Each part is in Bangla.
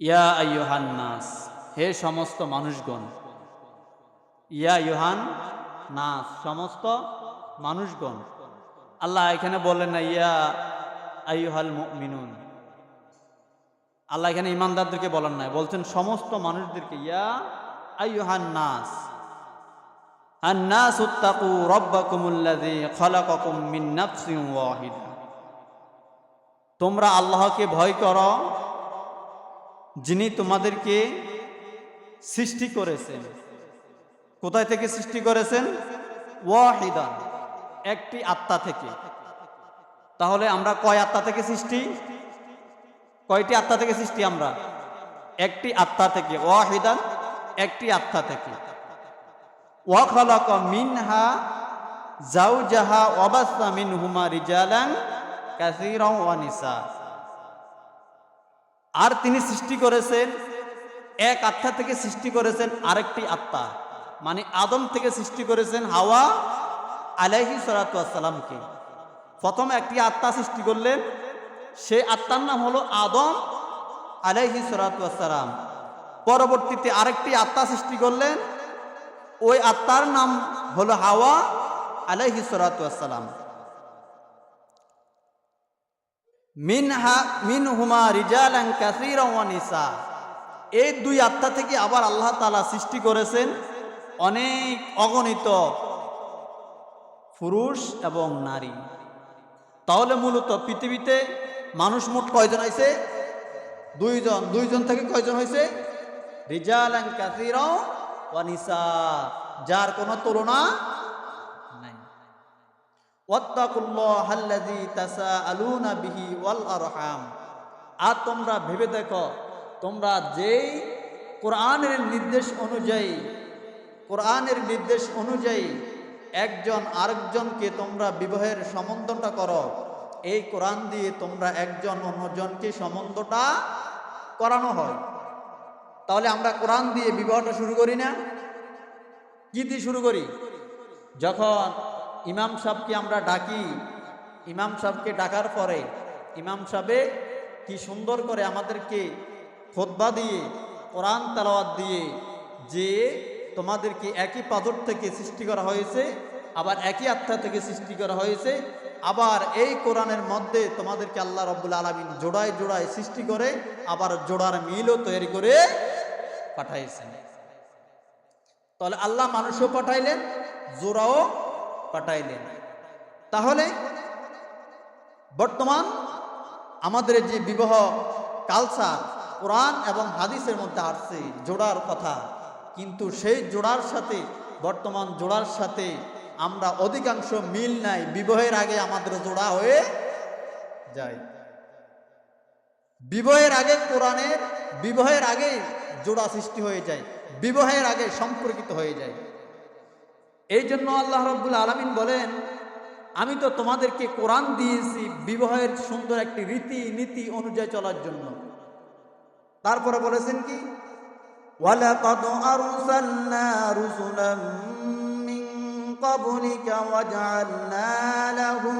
ইয়া ইয়োহান নাস হে সমস্ত মানুষগণ ইয়া ইয়োহান নাস সমস্ত মানুষগণ আল্লাহ এখানে বললেন না ইয়া আইহাল মিনুন আল্লাহ এখানে ইমানদারদেরকে বলেন নাই বলছেন সমস্ত মানুষদেরকে ইয়া আইহান নাস الناس اتقوا ربكم الذي خلقكم من نفس واحده তোমরা আল্লাহকে ভয় করো যিনি তোমাদেরকে সৃষ্টি করেছেন। কোথায় থেকে সৃষ্টি করেছেন? ওয়াহিদান একটি আত্মা থেকে। তাহলে আমরা কয় আত্মা থেকে সৃষ্টি? কয়টি আত্মা থেকে সৃষ্টি আমরা? একটি আত্মা থেকে ওয়াহিদান একটি আত্মা থেকে। ওয়াখালাক মিনহা জাউজাহা ওয়াবাসা মিনহুমা রিজালান কাসীরাও ওয়া নিসা। আর তিনি সৃষ্টি করেছেন, এক আত্মা থেকে সৃষ্টি করেছেন আরেকটি আত্মা। মানে আদম থেকে সৃষ্টি করেছেন হাওয়া আলাইহি সালাতামকে প্রথম একটি আত্মা সৃষ্টি করলেন, সেই আত্মার নাম হলো আদম আলাইহি সালাতাম পরবর্তীতে আরেকটি আত্মা সৃষ্টি করলেন, ওই আত্মার নাম হলো হাওয়া আলাইহি সালাতাম মিনহা মিন হুমা রিজালান কাসীরা নিসা। এই দুই আত্মা থেকে আবার আল্লাহ তাআলা সৃষ্টি করেছেন অনেক অগণিত পুরুষ এবং নারী। তাহলে মূলত পৃথিবীতে মানুষ মোট কয়জন হয়েছে দুইজন। দুইজন থেকে কয়জন হয়েছে রিজালান কাসীরা নিসা। যার কোনো তুলনা আর তোমরা ভেবে দেখো, তোমরা যেই কোরআনের নির্দেশ অনুযায়ী, কোরআনের নির্দেশ অনুযায়ী একজন আরেকজনকে তোমরা বিবাহের সম্বন্ধটা করো, এই কোরআন দিয়ে তোমরা একজন অন্যজনকে সম্বন্ধটা করানো হয়। তাহলে আমরা কোরআন দিয়ে বিবাহটা শুরু করি না? কি দিয়ে শুরু করি? যখন ইমাম সাহেবকে আমরা ডাকি। ইমাম সাহেবকে ডাকার পরে ইমাম সাহেবে কি সুন্দর করে আমাদেরকে খোদবা দিয়ে, কোরআন তালাওয়াত দিয়ে যে তোমাদেরকে একই পাথর থেকে সৃষ্টি করা হয়েছে, আবার একই আত্মা থেকে সৃষ্টি করা হয়েছে, আবার এই কোরআনের মধ্যে তোমাদেরকে আল্লাহ রব্বুল আলমিন জোড়ায় জোড়ায় সৃষ্টি করে, আবার জোড়ার মিলও তৈরি করে পাঠাইছেন। তাহলে আল্লাহ মানুষও পাঠাইলেন, জোড়াও পাঠাইলেন। তাহলে বর্তমান আমাদের যে বিবাহ কালচার কোরআন এবং হাদিসের মধ্যে আসছে জোড়ার কথা, কিন্তু সেই জোড়ার সাথে, বর্তমান জোড়ার সাথে আমরা অধিকাংশ মিল নাই, বিবাহের আগে আমাদের জোড়া হয়ে যায়। বিবাহের আগে কোরআনের, বিবাহের আগে জোড়া সৃষ্টি হয়ে যায়, বিবাহের আগে সম্পর্কিত হয়ে যায়। এই জন্য আল্লাহ রব্বুল আলমিন বলেন আমি তো তোমাদেরকে কোরআন দিয়েছি বিবাহের সুন্দর একটি রীতি নীতি অনুযায়ী চলার জন্য তারপরে বলেছেন কি ولقد أرسلنا رسلا من قبلك وجعلنا لهم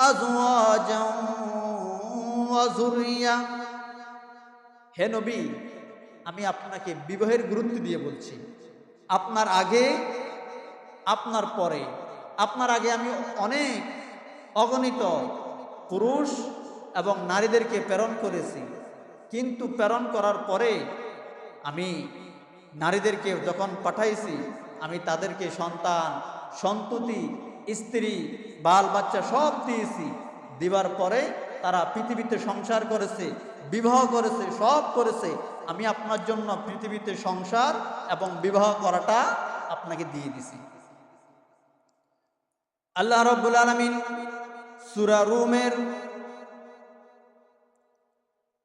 أزواجا وذرية হে নবী আমি আপনাকে বিবাহের গুরুত্ব দিয়ে বলছি আপনার আগে আপনার পরে। আপনার আগে আমি অনেক অগণিত পুরুষ এবং নারীদেরকে প্রেরণ করেছি। কিন্তু প্রেরণ করার পরে আমি নারীদেরকে যখন পাঠাইছি, আমি তাদেরকে সন্তান, সন্ততি, স্ত্রী, বাল, বাচ্চা সব দিয়েছি। দিবার পরে তারা পৃথিবীতে সংসার করেছে, বিবাহ করেছে, সব করেছে। আমি আপনার জন্য পৃথিবীতে সংসার এবং বিবাহ করাটা আপনাকে দিয়ে দিছি। আল্লাহ রব্বুল আলমিন সুরা রুমের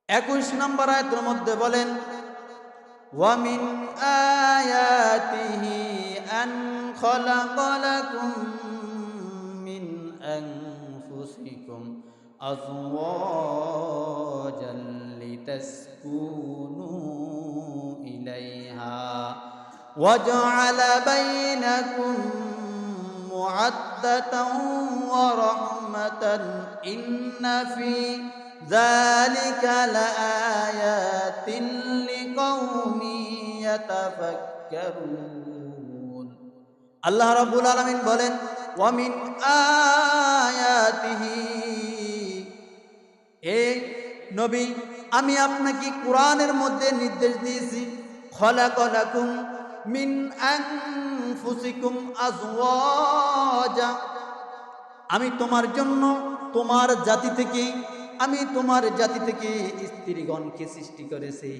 একুশ নম্বর আয়তের মধ্যে বলেন ومن آياته أن خلق لكم من أنفسكم أزواجا لتسكنوا إليها وجعل بينكم مودة ورحمة إن في ذلك لآيات لقوم يتفكرون আল্লাহ রাব্বুল আলামিন বলেন ওয়ামিন আয়াতিহি এ নবী আমি আপনাকে কোরআনের মধ্যে নির্দেশ দিয়েছি খলাকলাকুম মিন আনফুসিকুম আজওয়াজা। আমি তোমার জন্য তোমার জাতি থেকে, আমি তোমার জাতি থেকে স্ত্রীগণকে সৃষ্টি করেছি।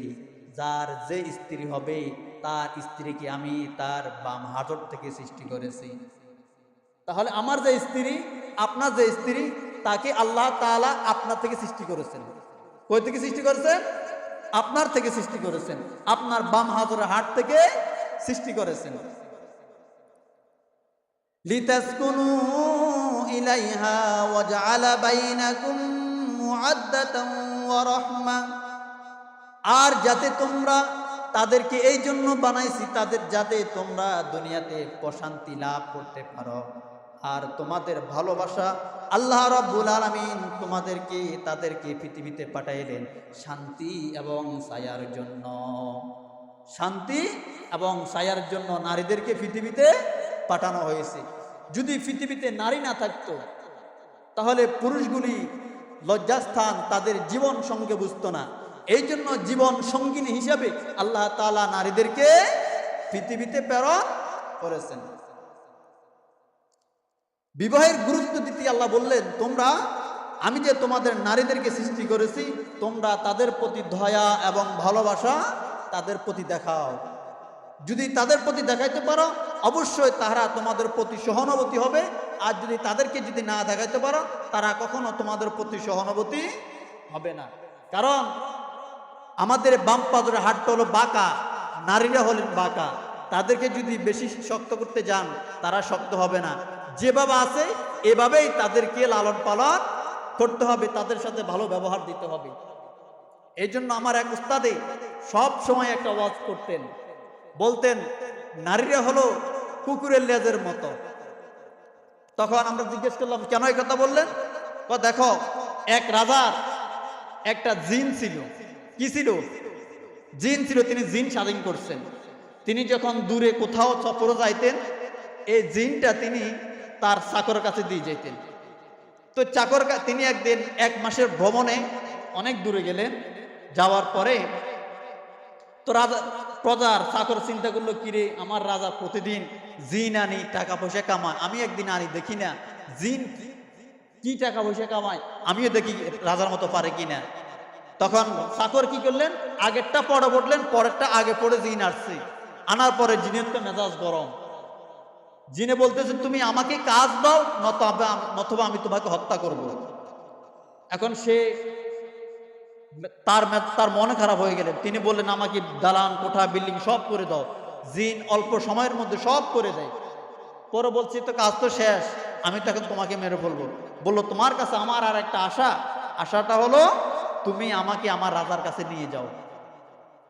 যার যে স্ত্রী হবে, তার স্ত্রীকে আমি তার বাম হাজর থেকে সৃষ্টি করেছি। তাহলে আমার যে স্ত্রী, আপনার যে স্ত্রী, তাকে আল্লাহ তাআলা আপনার থেকে সৃষ্টি করেছেন। কই থেকে সৃষ্টি করেছেন? আপনার থেকে সৃষ্টি করেছেন। আপনার বাম হাতের হাট থেকে সৃষ্টি করেছেন। লিতাসকুনু ইলাইহা ওয়াজআলা বাইনাকুম মুআদ্দাতান ওয়া রাহমা। আর যাতে তোমরা তাদেরকে এই জন্য বানাইছি, তাদের যাতে তোমরা দুনিয়াতে প্রশান্তি লাভ করতে পারো। আর তোমাদের ভালোবাসা আল্লাহ রাব্বুল আলামিন তোমাদেরকে, তাদেরকে পৃথিবীতে পাঠাইলেন শান্তি এবং ছায়ার জন্য। শান্তি এবং ছায়ার জন্য নারীদেরকে পৃথিবীতে পাঠানো হয়েছে। যদি পৃথিবীতে নারী না থাকতো, তাহলে পুরুষগুলি লজ্জাস্থান তাদের জীবন সঙ্গে বুঝতো না। এই জন্য জীবন সঙ্গিনী হিসাবে আল্লাহ তালা নারীদেরকে পৃথিবীতে প্রেরণ করেছেন। বিবাহের গুরুত্ব দিতে আল্লাহ বললেন, তোমরা, আমি যে তোমাদের নারীদেরকে সৃষ্টি করেছি, তোমরা তাদের প্রতি দয়া এবং ভালোবাসা তাদের প্রতি দেখাও। যদি তাদের প্রতি দেখাইতে পারো, অবশ্যই তারা তোমাদের প্রতি সহানুভূতি হবে। আর যদি তাদেরকে যদি না দেখাইতে পারো, তারা কখনো তোমাদের প্রতি সহানুভূতি হবে না। কারণ আমাদের বাম পাদরের হাটটা হলো বাঁকা, নারীরা হলেন বাঁকা। তাদেরকে যদি বেশি শক্ত করতে যান, তারা শক্ত হবে না। যেভাবে আছে, এভাবেই তাদেরকে লালন পালন করতে হবে, তাদের সাথে ভালো ব্যবহার দিতে হবে। এই জন্য আমার এক উস্তাদে সব সময় একটা ওয়াজ করতেন। বলতেন, নারীরা হলো কুকুরের লেজের মতো। তখন আমরা জিজ্ঞেস করলাম, কেন এই কথা বললেন? দেখো, এক রাজার একটা জিন ছিল। কি ছিল? জিন ছিল, তিনি জিন স্বাধীন করছেন। তিনি যখন দূরে কোথাও সফরে যাইতেন, এই জিনটা তিনি তার চাকরের কাছে দিয়ে যেতেন তো চাকর তিনি একদিন, এক মাসের ভ্রমণে অনেক দূরে গেলেন। যাওয়ার পরে তো রাজা প্রজার চাকর চিন্তা করল, কিরে, আমার রাজা প্রতিদিন জিন আনি, টাকা পয়সা কামায়। আমি একদিন আনি, দেখি না। জিন কি- টাকা পয়সা কামায়? আমিও দেখি রাজার মতো পারে কিনা তখন চাকর কি করলেন? আগেরটা পরে পড়লেন, পরেরটা আগে পড়ে জিন আসছে। আনার পরে জিনের তো মেজাজ গরম। জিনে বলতেছে, তুমি আমাকে কাজ দাও, নতবা নতবা আমি তোমাকে হত্যা করব। এখন সে তার তার মনে খারাপ হয়ে গেলেন। তিনি বললেন, আমাকে দালান, কোঠা, বিল্ডিং সব করে দাও। জিন অল্প সময়ের মধ্যে সব করে দেয়। পরে বলছি, তো কাজ তো শেষ। আমি তো এখন তোমাকে মেরে ফেলব। বলল, তোমার কাছে আমার আর একটা আশা। আশাটা হলো, তুমি আমাকে আমার রাজার কাছে নিয়ে যাও।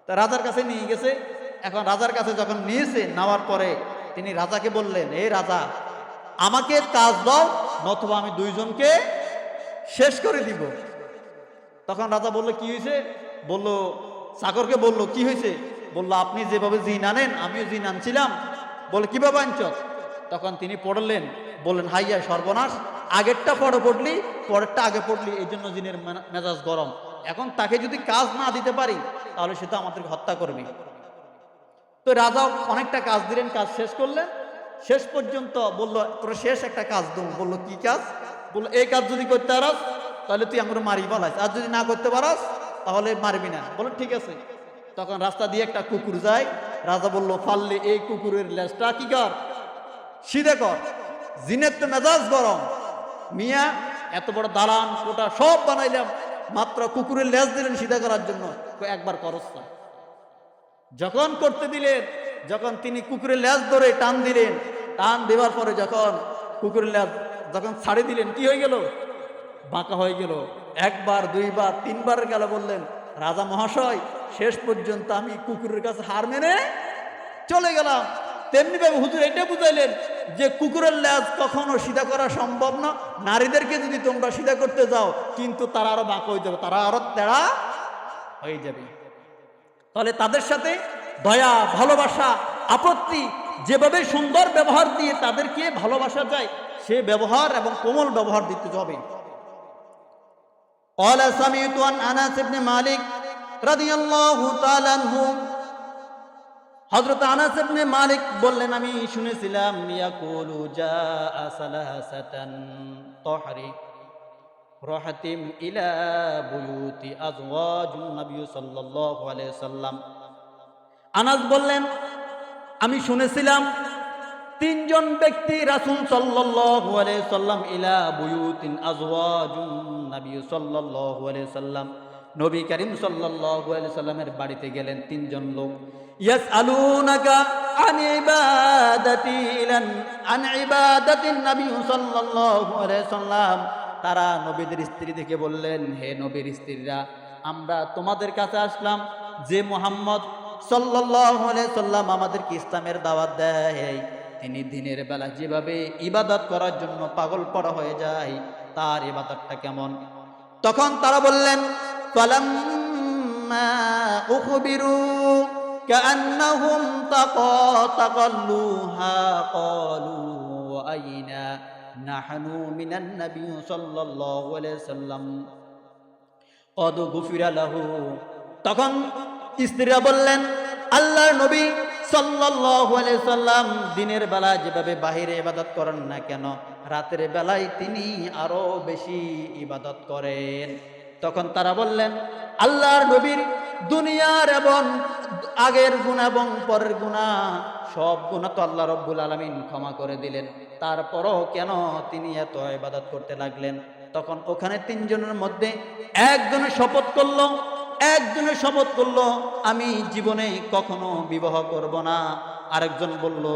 তা রাজার কাছে নিয়ে গেছে। এখন রাজার কাছে যখন নিয়েছে, নেওয়ার পরে তিনি রাজাকে বললেন এই রাজা, আমাকে কাজ দাও, নতুবা আমি দুইজনকে শেষ করে দিব। তখন রাজা বলল, কি হয়েছে? বলল চাকরকে বলল, কি হয়েছে? বলল, আপনি যেভাবে জিন আনেন, আমিও জিন আনছিলাম। বলে কীভাবে আনছ? তখন তিনি পড়লেন, বললেন হাইয়া সর্বনাশ, আগেরটা পরে পড়লি, পরেরটা আগে পড়লি, এই জন্য জিনের মেজাজ গরম। এখন তাকে যদি কাজ না দিতে পারি, তাহলে সে তো আমাদেরকে হত্যা করবে। তো রাজা অনেকটা কাজ দিলেন, কাজ শেষ করলেন। শেষ পর্যন্ত বলল, তোর শেষ একটা কাজ দেবো বলল, কি কাজ? বলল, এই কাজ যদি করতে পারাস তাহলে তুই আমার মারি বলাস আর যদি না করতে পারাস, তাহলে মারবি না। বলো ঠিক আছে? তখন রাস্তা দিয়ে একটা কুকুর যায়। রাজা বলল, ফাললে, এই কুকুরের লেজটা কি কর? সিধে কর। জিনের তো মেজাজ গরম। মিয়া, এত বড় দালান, কোটা সব বানাইলাম। মাত্র কুকুরের লেজ দিলেন সিধা করার জন্য। একবার করস না। যখন করতে দিলেন, যখন তিনি কুকুরের লেজ ধরে টান দিলেন, টান দেওয়ার পরে যখন কুকুরের লেজ যখন ছাড়ে দিলেন, কি হয়ে গেল? বাঁকা হয়ে গেল। একবার, দুইবার, তিনবার গেল বললেন, রাজা মহাশয়, শেষ পর্যন্ত আমি কুকুরের কাছে হার মেনে চলে গেলাম। তেমনি ভাবে হুজুর এটা বুঝাইলেন যে কুকুরের লেজ কখনো সিধা করা সম্ভব না। নারীদেরকে যদি তোমরা সিধা করতে যাও, কিন্তু তারা আরও বাঁক হয়ে যাবে, তারা আরও তেড়া হয়ে যাবে। তাহলে তাদের সাথে দয়া, ভালোবাসা, আপত্তি যেভাবে সুন্দর ব্যবহার দিয়ে তাদেরকে ভালোবাসা যায়, সে ব্যবহার এবং কোমল ব্যবহার দিতে হবে। قال سمعت عن انس بن مالك رضي الله تعالى عنه হযরত আনাস ইবনে মালিক বললেন আমি শুনেছিলাম ইয়াকুলু জাআ সালাসাতান তহরি রহাতিম ইলা বুয়ুতি আজওয়াজুন নবী সাল্লাল্লাহু আলাইহি সাল্লাম আনাস বললেন আমি শুনেছিলাম তিনজন ব্যক্তি রাসূল সাল্লাম ইলা বুয়ুতিন সাল্লাম। নবী করিম সাল্লামের বাড়িতে গেলেন তিনজন লোক। তারা নবীদের স্ত্রী দেখে বললেন, হে নবীর স্ত্রীরা, আমরা তোমাদের কাছে আসলাম। যে মোহাম্মদ সাল্লাম আমাদেরকে ইসলামের দাওয়াত দেয়। তিনি দিনের বেলা যেভাবে ইবাদত করার জন্য পাগল পড়া হয়ে যায় তার ইবাদতটা কেমন তখন তারা বললেন فلما أخبروا كأنهم تقا تقلوها قالوا وأين نحن من النبي صلى الله عليه وسلم قد غفر له তখন স্ত্রীরা বললেন আল্লাহর নবী সাল্লাল্লাহু আলাইহি সাল্লাম দিনের বেলা যেভাবে বাহিরে ইবাদত করেন না কেন, রাতের বেলায় তিনি আরও বেশি ইবাদত করেন। তখন তারা বললেন, আল্লাহর নবীর দুনিয়ার এবং আগের গুণ এবং পরের গুণা, সব গুণা তো আল্লাহ রব্বুল আলমিন ক্ষমা করে দিলেন। তারপরও কেন তিনি এত ইবাদত করতে লাগলেন? তখন ওখানে তিনজনের মধ্যে একজনের শপথ করল একজনের শপথ করল, আমি জীবনে কখনো বিবাহ করব না। আরেকজন বলল,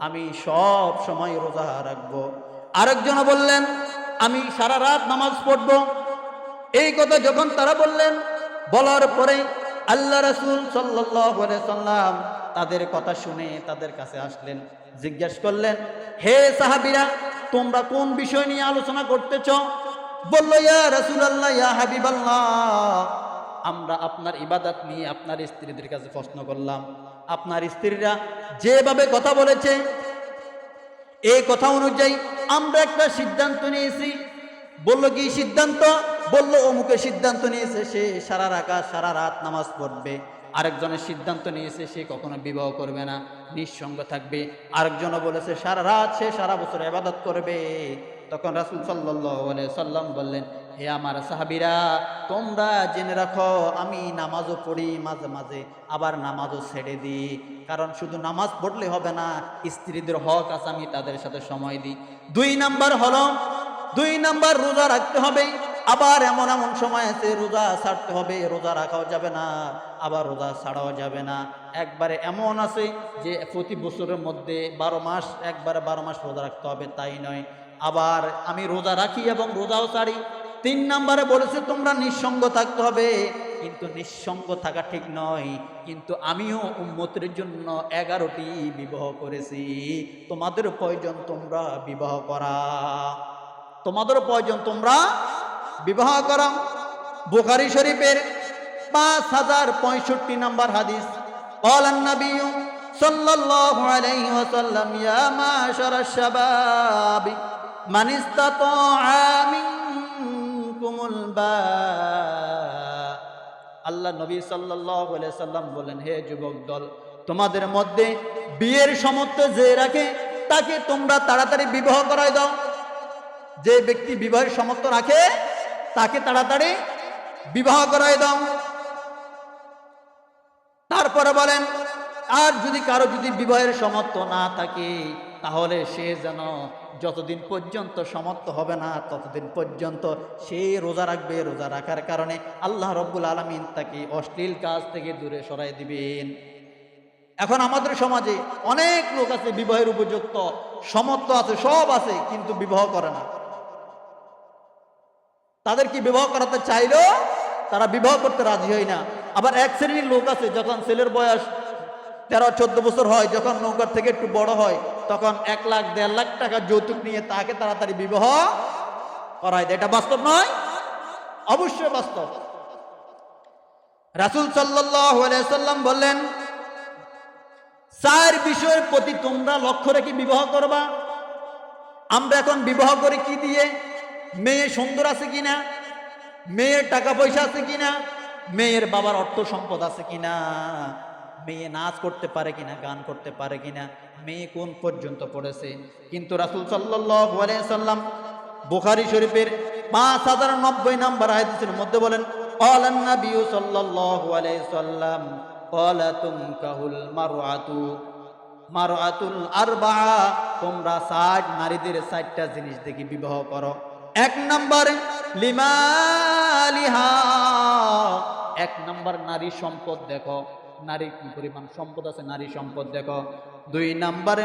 আমি সব সময় রোজা রাখব। আরেকজন বললেন, আমি সারা রাত নামাজ পড়ব। এই কথা যখন তারা বললেন, বলার পরে আল্লাহ রসুল সাল্লাম তাদের কথা শুনে তাদের কাছে আসলেন। জিজ্ঞেস করলেন, হে সাহাবিরা, তোমরা কোন বিষয় নিয়ে আলোচনা করতেছ? বলল, ইয়া রসুল আল্লাহ ইয়া হাবিব আমরা আপনার ইবাদত নিয়ে আপনার স্ত্রীদের কাছে প্রশ্ন করলাম। আপনার স্ত্রীরা যেভাবে কথা বলেছে, এই কথা অনুযায়ী আমরা একটা সিদ্ধান্ত নিয়েছি। বলল কি সিদ্ধান্ত? বলল, অমুকে সিদ্ধান্ত নিয়েছে, সে সারা রাখা সারা রাত নামাজ পড়বে। আরেকজনের সিদ্ধান্ত নিয়েছে, সে কখনো বিবাহ করবে না, নিঃসঙ্গ থাকবে। আরেকজনও বলেছে, সারা রাত সে সারা বছর আবাদত করবে। তখন রাসুল সাল্লাহ সাল্লাম বললেন হে আমার সাহাবিরা, তোমরা জেনে রাখো, আমি নামাজও পড়ি মাঝে মাঝে, আবার নামাজও ছেড়ে দিই। কারণ শুধু নামাজ পড়লে হবে না, স্ত্রীদের হক আছে, আমি তাদের সাথে সময় দিই। দুই নাম্বার হলো, দুই নাম্বার রোজা রাখতে হবে। আবার এমন এমন সময় আছে, রোজা ছাড়তে হবে, রোজা রাখাও যাবে না, আবার রোজা ছাড়াও যাবে না। একবারে এমন আছে যে, প্রতি বছরের মধ্যে বারো মাস, একবারে বারো মাস রোজা রাখতে হবে, তাই নয়। আবার আমি রোজা রাখি এবং রোজাও ছাড়ি তিন নম্বরে বলেছে তোমরা নিঃসঙ্গ থাকতে হবে কিন্তু নিঃসঙ্গ থাকা ঠিক নয় কিন্তু আমিও উন্মতের জন্য এগারোটি বিবাহ করেছি তোমাদের প্রয়োজন তোমরা বিবাহ করা তোমাদের প্রয়োজন তোমরা বিবাহ করা বুখারি শরীফের পাঁচ হাজার পঁয়ষট্টি নম্বর হাদিস قال النبي صلى الله عليه وسلم يا معشر الشباب من استطاع منكم আল্লাহ নবী সাল্লাম বলেন হে যুবক দল, তোমাদের মধ্যে বিয়ের সমর্থ যে রাখে, তাকে তোমরা তাড়াতাড়ি বিবাহ করাই দাও। যে ব্যক্তি বিবাহের সমর্থ রাখে, তাকে তাড়াতাড়ি বিবাহ করাই দাও। তারপরে বলেন, আর যদি কারও যদি বিবাহের সমর্থ না থাকে, তাহলে সে যেন যতদিন পর্যন্ত সমর্থ হবে না, ততদিন পর্যন্ত সে রোজা রাখবে, রোজা রাখার কারণে আল্লাহ রব্বুল আলমিন তাকে অশ্লীল কাজ থেকে দূরে সরাই দিবেন। এখন আমাদের সমাজে অনেক লোক আছে বিবাহের উপযুক্ত, সমর্থ আছে, সব আছে, কিন্তু বিবাহ করে না। তাদের কি বিবাহ করাতে চাইলেও তারা বিবাহ করতে রাজি হয় না। আবার এক শ্রেণির লোক আছে, যখন ছেলের বয়স তেরো, চোদ্দ বছর হয়, যখন নৌকার থেকে একটু বড় হয় তখন এক লাখ, দেড় লাখ টাকা যৌতুক নিয়ে তাকে তাড়াতাড়ি বিবাহ করায় দেয়। এটা বাস্তব নয়? অবশ্যই বাস্তব। রাসুল সাল্লাম বললেন, চার বিষয়ের প্রতি তোমরা লক্ষ্য রেখে বিবাহ করবা। আমরা এখন বিবাহ করে কি দিয়ে? মেয়ে সুন্দর আছে কিনা? মেয়ের টাকা পয়সা আছে কিনা? মেয়ের বাবার অর্থ সম্পদ আছে কিনা? মেয়ে নাচ করতে পারে কিনা, গান করতে পারে কিনা, মেয়ে কোন পর্যন্ত পড়েছে? কিন্তু রাসুল সাল্লাম বুখারি শরীফের পাঁচ হাজার নব্বই নাম্বার হাদিসের মধ্যে বলেন তোমরা জিনিস দেখি বিবাহ করো। এক এক নম্বর নারী সম্পদ দেখো। নারী কি পরিমাণ সম্পদ আছে? নারী সম্পদ দেখো। দুই নম্বরে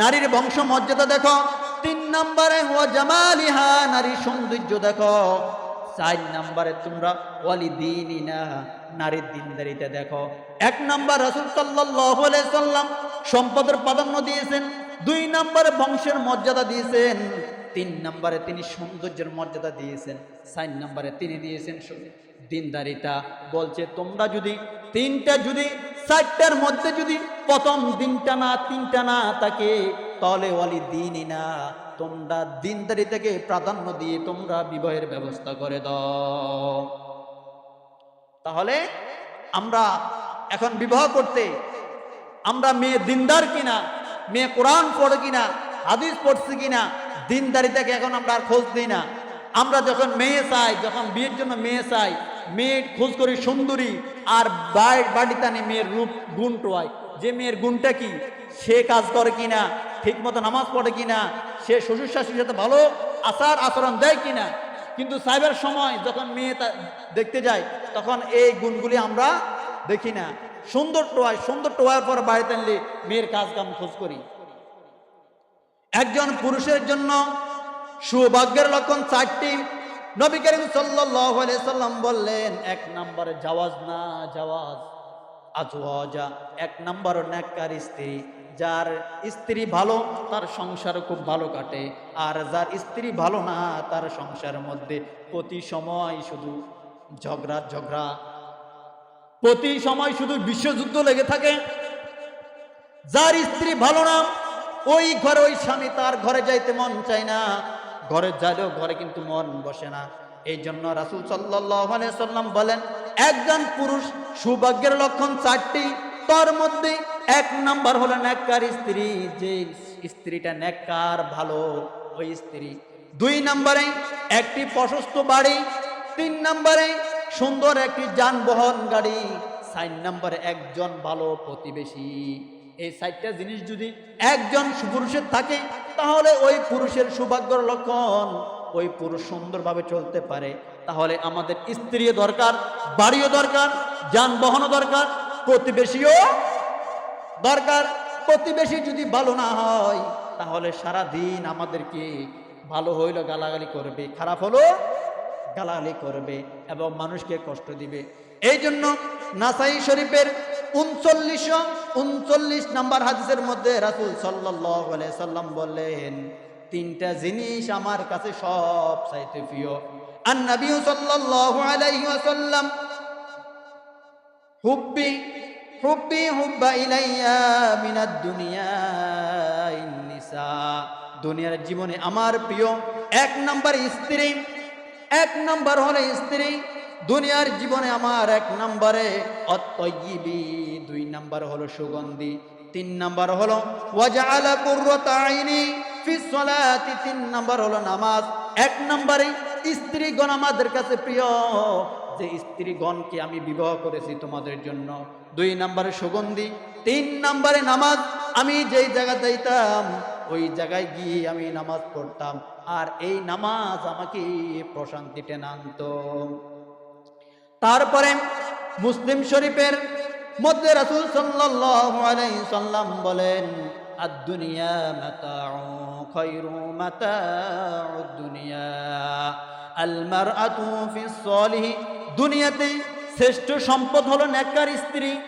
নারীর বংশ মর্যাদা দেখো। তিন নম্বরে ও জামালিহা, নারীর সৌন্দর্য দেখো। চার নম্বরে তোমরা ওয়ালি দিনিনা, নারীর দিনদারিতে দেখো। এক নম্বর রসুল সাল্লাম সম্পদের প্রাধান্য দিয়েছেন, দুই নম্বরে বংশের মর্যাদা দিয়েছেন, তিন নম্বরে তিনি সৌন্দর্যের মর্যাদা দিয়েছেন, চার নম্বরে তিনি দিয়েছেন দিনদারিতা বলছে, তোমরা যদি তিনটা, যদি চারটার মধ্যে যদি প্রথম দিনটা না, তিনটা না থাকে, তাহলে ওয়ালি দিনই না। তোমরা দিনদারি দিনদারিতাকে প্রাধান্য দিয়ে তোমরা বিবাহের ব্যবস্থা করে দাও। তাহলে আমরা এখন বিবাহ করতে, আমরা মেয়ে দিনদার কিনা, মেয়ে কোরআন পড়ে কিনা, হাদিস পড়ছে কিনা, দিনদারি দিনদারিতাকে এখন আমরা আর খোঁজ দিই না। আমরা যখন মেয়ে চাই, যখন বিয়ের জন্য মেয়ে চাই, মেয়ের খোঁজ করি সুন্দরী আর বাড়ি বাড়িতে আনি মেয়ের রূপ গুণ টোয়াই। যে মেয়ের গুণটা কি? সে কাজ করে কিনা? ঠিক মতো নামাজ পড়ে কিনা? সে শ্বশুর শাশুড়ির সাথে ভালো আচার আচরণ দেয় কিনা? কিন্তু সাইবার সময় যখন মেয়ে দেখতে যায়, তখন এই গুণগুলি আমরা দেখি না। সুন্দর টোয়ায় সুন্দর টোয়ার পর বাড়িতে আনলে মেয়ের কাজ কাম খোঁজ করি একজন পুরুষের জন্য সৌভাগ্যের লক্ষণ চারটি। নবী করিম সাল্লাম বললেন, এক নম্বরে জাওয়াজ না জাওয়াজ? আজওয়াজা এক নম্বর নেককার স্ত্রী। যার স্ত্রী ভালো, তার সংসার খুব ভালো কাটে। আর যার স্ত্রী ভালো না, তার সংসারের মধ্যে প্রতি সময় শুধু ঝগড়া ঝগড়া। প্রতি সময় শুধু বিশ্বযুদ্ধ লেগে থাকে। যার স্ত্রী ভালো না, ওই ঘরে ওই স্বামী তার ঘরে যাইতে মন চায় না। ঘরে যাইলেও ঘরে কিন্তু মন বসে না। এই জন্য রাসুল সাল্লাম বলেন, একজন পুরুষ সৌভাগ্যের লক্ষণ চারটি, তার মধ্যে এক নাম্বার হলো নেককার স্ত্রী, যে স্ত্রীটা নেককার, ভালো ওই স্ত্রী। দুই নম্বরে একটি প্রশস্ত বাড়ি, তিন নম্বরে সুন্দর একটি যানবাহন গাড়ি, চার নম্বরে একজন ভালো প্রতিবেশী। এই চারটা জিনিস যদি একজন পুরুষের থাকে, তাহলে ওই পুরুষের সৌভাগ্যর লক্ষণ ওই পুরুষ সুন্দরভাবে চলতে পারে। তাহলে আমাদের স্ত্রীও দরকার, বাড়িও দরকার, যানবাহনও দরকার, প্রতিবেশীও দরকার। প্রতিবেশী যদি ভালো না হয়, তাহলে সারা দিন আমাদেরকে ভালো হইল গালাগালি করবে, খারাপ হলো গালাগালি করবে এবং মানুষকে কষ্ট দিবে। এই জন্য নাসাই শরীফের উনচল্লিশ উনচল্লিশ নাম্বার হাদিসের মধ্যে রাসুল সাল্লাহ সাল্লাম বললেন, তিনটা জিনিস আমার কাছে সব চাইতে প্রিয়। আর নবী সাল্লাল্লাহু আলাইহি ওয়াসাল্লাম, হুব্বি হুব্বি, হুব্বা ইলাইয়া মিনাদ দুনিয়া নিসা দুনিয়ার জীবনে আমার প্রিয় এক নম্বর স্ত্রী, এক নম্বর হলো স্ত্রী দুনিয়ার জীবনে আমার এক নম্বরে অত্যয়িবি দুই নম্বর হলো সুগন্ধি, তিন নম্বর হলো তিন নম্বর হলো নামাজ। এক নম্বরে, স্ত্রীগণ আমাদের কাছে প্রিয়, যে স্ত্রীগণকে আমি বিবাহ করেছি তোমাদের জন্য। দুই নম্বরে সুগন্ধি, তিন নম্বরে নামাজ। আমি যেই জায়গা যাইতাম, ওই জায়গায় গিয়ে আমি নামাজ পড়তাম। আর এই নামাজ আমাকে প্রশান্তি টেনে তারপরে মুসলিম শরীফের মধ্যে রাসূল সাল্লাম বলেন, আদ-দুনিয়া মাতাউ খায়রু মাতাউদ দুনিয়া আল মারআতু ফি দুনিয়াতে শ্রেষ্ঠ সম্পদ হলো নেককার স্ত্রী।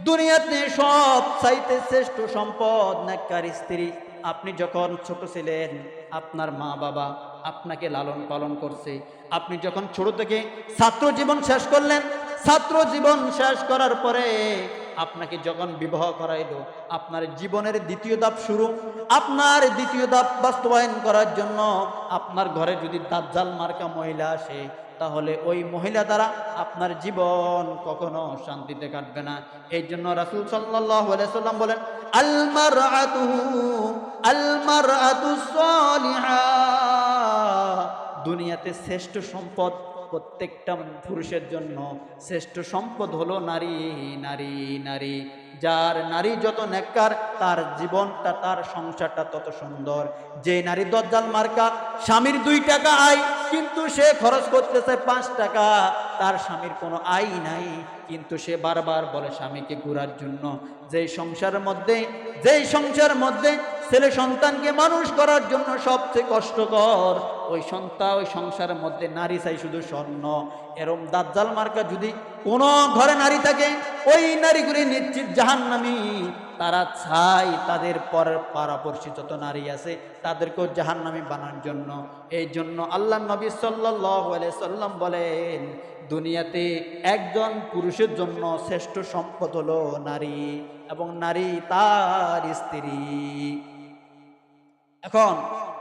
দুনিয়াতে সব চাইতে শ্রেষ্ঠ সম্পদ নেককার স্ত্রী। আপনি যখন ছোট ছিলেন, আপনার মা বাবা আপনাকে লালন পালন করছে। আপনি যখন ছোট থেকে ছাত্র জীবন শেষ করলেন, ছাত্র জীবন শেষ করার পরে আপনাকে যখন বিবাহ করাইলো, আপনার জীবনের দ্বিতীয় ধাপ শুরু, আপনার দ্বিতীয় ধাপ বাস্তবায়ন করার জন্য আপনার ঘরে যদি দাজ্জাল মার্কা মহিলা আসে, তাহলে ওই মহিলা দ্বারা আপনার জীবন কখনো শান্তিতে কাটবে না। এই জন্য রাসুল সাল্লাম বলেন আলমার আলমার আতু দুনিয়াতে শ্রেষ্ঠ সম্পদ প্রত্যেকটা পুরুষের জন্য শ্রেষ্ঠ সম্পদ হলো নারী নারী নারী। যার নারী যত নেককার, তার জীবনটা, তার সংসারটা তত সুন্দর। যে নারী দজ্জাল মার্কা, স্বামীর দুই টাকা আয়, কিন্তু সে খরচ করতেছে পাঁচ টাকা, তার স্বামীর কোনো আয় নাই। কিন্তু সে বারবার বলে, স্বামীকে ঘোরার জন্য। যেই সংসারের মধ্যে, যেই সংসারের মধ্যে ছেলে সন্তানকে মানুষ করার জন্য সবচেয়ে কষ্টকর। ওই সন্তান ওই সংসারের মধ্যে নারী চাই শুধু স্বর্ণ। এরম দাজ্জাল মার্কা যদি কোনো ঘরে নারী থাকে, ওই নারীগুলি নিশ্চিত জাহান্নামী। তারা ছাই তাদের পর পারাপর্শী যত নারী আছে, তাদেরকেও জাহান্নামী বানানোর জন্য। এই জন্য আল্লাহ নবী সাল্লাহ সাল্লাম বলেন, দুনিয়াতে একজন পুরুষের জন্য শ্রেষ্ঠ সম্পদ হলো নারী এবং নারী তার স্ত্রী। এখন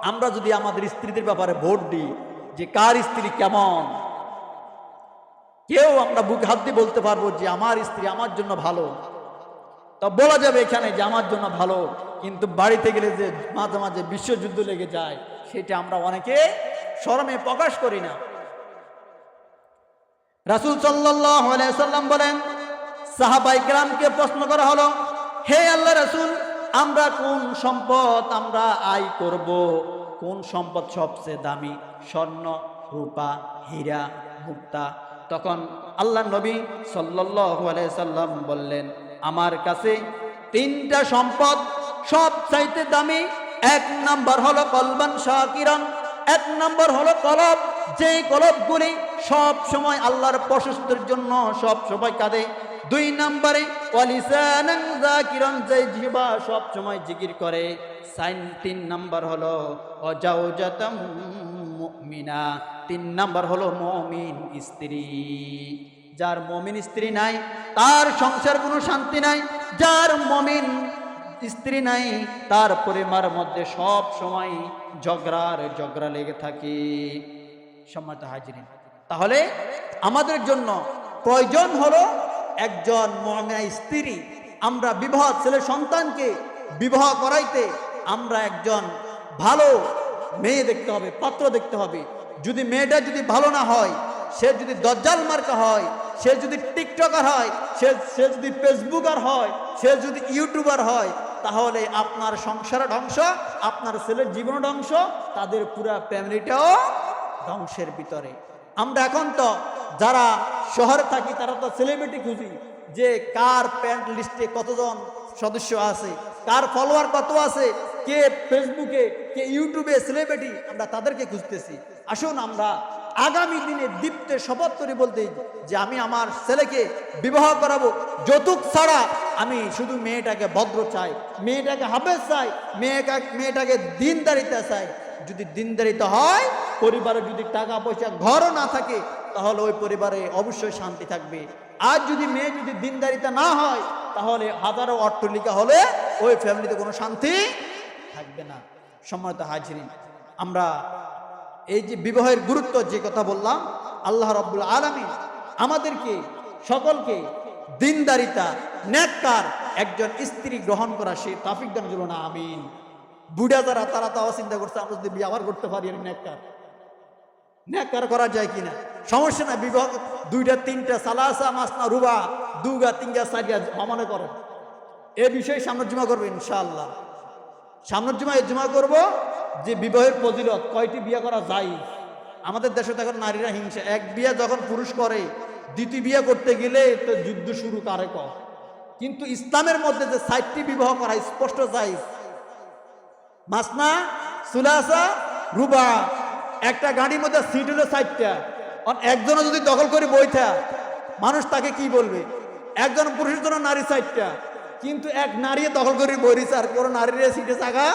আমরা যদি আমাদের স্ত্রীদের ব্যাপারে ভোট দিই যে কার স্ত্রী কেমন, কেউ আমরা বুক হাত দিয়ে বলতে পারব যে আমার স্ত্রী আমার জন্য ভালো। তা বলা যাবে এখানে যে আমার জন্য ভালো, কিন্তু বাড়িতে গেলে যে মাঝে মাঝে বিশ্বযুদ্ধ লেগে যায়, সেটা আমরা অনেকে শরমে প্রকাশ করি না। রাসুল সাল্লাম বলেন সাহাবাই গ্রামকে প্রশ্ন করা হলো, হে আল্লাহ রাসুল আমরা কোন সম্পদ আমরা আয় করব? কোন সম্পদ সবচেয়ে দামি? স্বর্ণ, রূপা, হীরা, মুক্তা। তখন আল্লাহ নবী সাল্লাম বললেন, আমার কাছে তিনটা সম্পদ সব চাইতে দামি। এক নাম্বার হলো কলবান শাকিরান, এক নম্বর হলো কলব। যে কলবগুলি সব সময় আল্লাহর প্রশস্তের জন্য সব সময় কাঁদে দুই নম্বরে সব সময় জিকির করে। সাইন তিন নাম্বার হলো অজাউজাতাম মুমিনা। তিন নাম্বার হলো, মমিন স্ত্রী। যার মমিন স্ত্রী নাই, তার সংসার কোনো শান্তি নাই। যার মমিন স্ত্রী নাই, তার পরিবার মধ্যে সব সময় ঝগড়ার ঝগড়া লেগে থাকে। সম্মত হাজিরিন, তাহলে আমাদের জন্য প্রয়োজন হলো একজন মহামিয়া স্ত্রী, আমরা বিবাহ, ছেলে সন্তানকে বিবাহ করাইতে আমরা একজন ভালো মেয়ে দেখতে হবে, পাত্র দেখতে হবে। যদি মেয়েটা যদি ভালো না হয়, সে যদি দজ্জাল মার্কা হয়, সে যদি টিকটকার হয়, সে সে যদি ফেসবুকার হয়, সে যদি ইউটিউবার হয়, তাহলে আপনার সংসার ধ্বংস, আপনার ছেলের জীবন ধ্বংস, তাদের পুরা ফ্যামিলিটাও ধ্বংসের ভিতরে। আমরা এখন তো যারা শহরে থাকি, তারা তো সেলিব্রিটি খুঁজি যে কার প্যান্ট লিস্টে কতজন সদস্য আছে, কার ফলোয়ার কত আছে, কে ফেসবুকে কে ইউটিউবে সেলিব্রিটি আমরা তাদেরকে খুঁজতেছি। আসুন আমরা আগামী দিনে দীপ্তে শপথ করে বলতে যে আমি আমার ছেলেকে বিবাহ করাবো। যৌতুক ছাড়া আমি শুধু মেয়েটাকে ভদ্র চাই, মেয়েটাকে হাফেজ চাই মেয়েটা মেয়েটাকে দিনদারিতে চাই। যদি দিনদারিতে হয় পরিবারে যদি টাকা পয়সা ঘরও না থাকে, তাহলে ওই পরিবারে অবশ্যই শান্তি থাকবে। আর যদি মেয়ে যদি দিনদারিতা না হয়, তাহলে হাজারো অট্টলিকা হলে ওই ফ্যামিলিতে কোনো শান্তি থাকবে না। সম্মানিত হাজিরিন, আমরা এই যে বিবাহের গুরুত্ব যে কথা বললাম, আল্লাহ রব্বুল আলমী আমাদেরকে, সকলকে দিনদারিতা, ন্যাক্কার, একজন স্ত্রী গ্রহণ করা সে তাফিক দান না আমিন। বুড়া যারা, তারা তাও চিন্তা করছে, আমরা যদি আবার করতে পারি আর ন্যাক্কার। ন্যাক্কার করা যায় কিনা? সমস্যা না বিবাহ দুইটা, তিনটা, সালাসা, মাসনা, রুবা, দুগা, তিনগা সারিয়া মনে করো এ বিষয়ে সামনের জমা করব ইনশাআল্লাহ। সামনের জমা এই জমা করব যে বিবাহের ফজিলত, কয়টি বিয়ে করা যায়? আমাদের দেশে তখন নারীরা হিংসা। এক বিয়ে যখন পুরুষ করে, দ্বিতীয় বিয়ে করতে গেলে তো যুদ্ধ শুরু কারে কর কিন্তু ইসলামের মধ্যে যে সাইটটি বিবাহ করা স্পষ্ট যায়। মাসনা, সুলাসা, রুবা একটা গাড়ির মধ্যে সিট হলো সাইটটা একজনও যদি দখল করে বইটা মানুষ তাকে কি বলবে? একজন পুরুষের জন্য নারী সাইটটা কিন্তু এক নারী দখল করে বইরিছে, আর কোনো নারীর সিটে থাকা